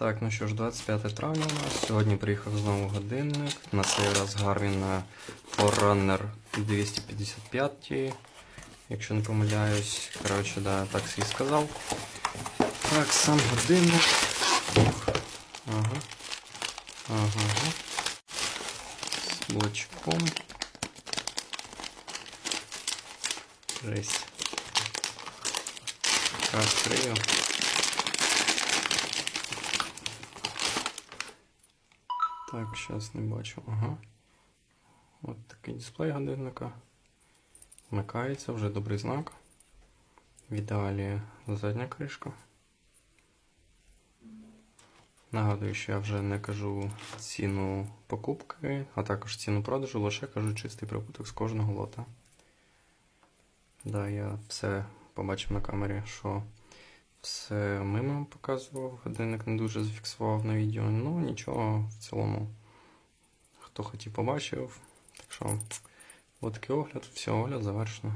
Так, ну що ж, 25 травня у нас. Сьогодні приїхав знову годинник. На цей раз Garmin на Forerunner 255. Якщо не помиляюсь. Коротше, да, так і сказав. Так, сам годинник. Ага. Ага. З блочком. Жесть. Розкрию. Так, зараз не бачу. Ага. От такий дисплей годинника. Вмикається, вже добрий знак. В задня кришка. Нагадую, що я вже не кажу ціну покупки, а також ціну продажу, лише кажу чистий прибуток з кожного лота. Да, я все побачив на камері, що все мимо показував, годинник не дуже зафіксував на відео. Ну нічого, в цілому, хто хотів побачив. Так що, от такий огляд, все, огляд завершено.